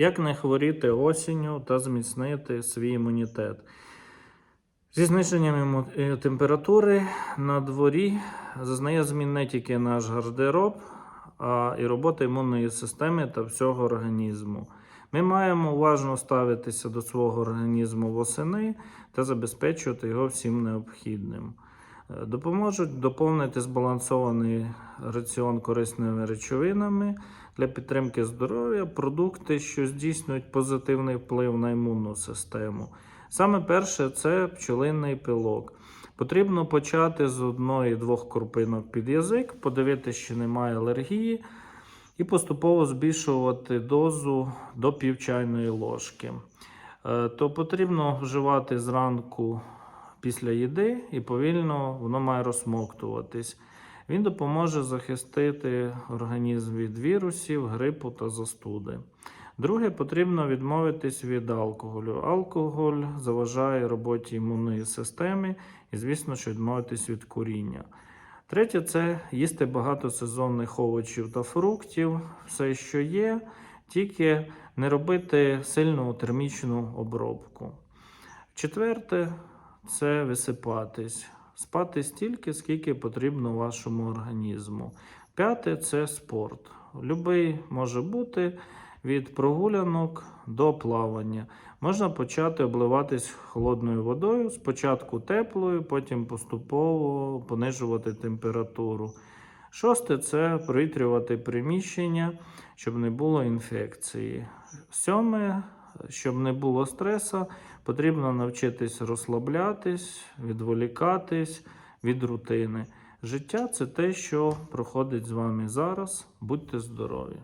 Як не хворіти осінню та зміцнити свій імунітет? Зі зниженням е, температури на дворі зазнає змін не тільки наш гардероб, а і робота імунної системи та всього організму. Ми маємо уважно ставитися до свого організму восени та забезпечувати його всім необхідним. Допоможуть доповнити збалансований раціон корисними речовинами для підтримки здоров'я, продукти, що здійснюють позитивний вплив на імунну систему. Саме перше це пчелиний пилок. Потрібно почати з одної-двох крупинок під язик, подивитися, чи немає алергії, і поступово збільшувати дозу до пів чайної ложки. Е, То потрібно вживати зранку після їди і повільно воно має розсмоктуватись. Він допоможе захистити організм від вірусів, грипу та застуди. Друге, потрібно відмовитись від алкоголю. Алкоголь заважає роботі імунної системи і, звісно, що відмовитись від куріння. Третє це їсти багато сезонних овочів та фруктів, все, що є, тільки не робити сильну термічну обробку. Четверте це висипатись. Спати стільки, скільки потрібно вашому організму. П'яте це спорт. Любий може бути від прогулянок до плавання. Можна почати обливатись холодною водою, спочатку теплою, потім поступово понижувати температуру. Шосте це провітрювати приміщення, щоб не було інфекції. Сьоме, щоб не було стресу, потрібно навчитись розслаблятись, відволікатись від рутини. Життя це те, що проходить з вами зараз. Будьте здорові!